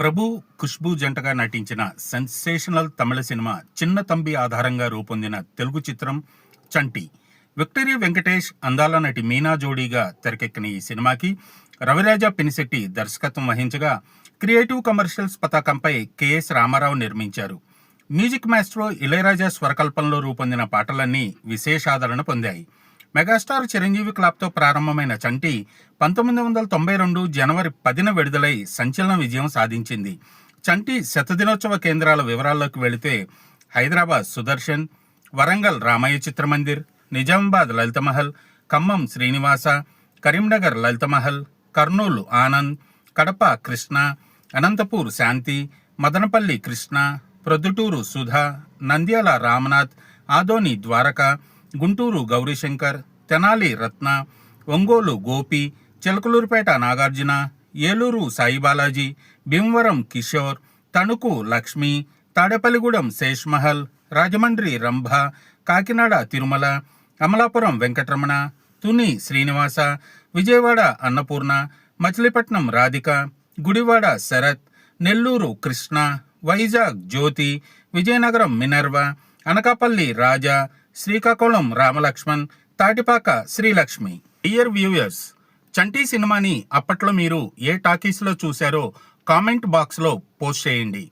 ప్రభు ఖుష్బూ జంటగా నటించిన సెన్సేషనల్ తమిళ సినిమా చిన్న తంబి ఆధారంగా రూపొందిన తెలుగు చిత్రం చంటి. విక్టరీ వెంకటేష్ అందాల నటి మీనా జోడీగా తెరకెక్కిన ఈ సినిమాకి రవిరాజ పినిశెట్టి దర్శకత్వం వహించగా క్రియేటివ్ కమర్షియల్స్ పతాకంపై కెఎస్ రామారావు నిర్మించారు. మ్యూజిక్ మాస్ట్రో ఇళయరాజా స్వరకల్పంలో రూపొందిన పాటలన్నీ విశేషాదరణ పొందాయి. మెగాస్టార్ చిరంజీవి క్లాప్తో ప్రారంభమైన చంటి పంతొమ్మిది వందల తొంభై రెండు జనవరి పదిన విడుదలై సంచలన విజయం సాధించింది. చంటి శతదినోత్సవ కేంద్రాల వివరాల్లోకి వెళితే Hyderabad Sudarshan Warangal Ramaiah Chitramandir Nizamabad Lalithamahal Khammam Srinivasa Karimnagar Lalithamahal Kurnool Anand Kadapa Krishna Anantapur Shanti Madanapalle Krishna Proddatur Sudha Nandyal Ramanath Adoni Dwaraka Guntur Gowrishankar Tenali Ratna Ongole Gopi Chilakaluripet Nagarjuna Eluru Saibalaji Bhimavaram Kishore Tanuku Lakshmi Tadepalligudem Seshmahal Rajahmundry Rambha Kakinada Tirumala Amalapuram Venkataramana Tuni Srinivasa Vijayawada Annapurna Machilipatnam Radhika Gudivada Sarath Nellore Krishna Vizag Jyothi Vizianagaram Minerva Anakapalli Raja Srikakulam Ramalakshman Tatipaka Srilakshmi. Dear viewers Chanti సినిమాని అప్పట్లో మీరు ఏ టాకీస్లో చూశారో comment బాక్స్లో post చేయండి.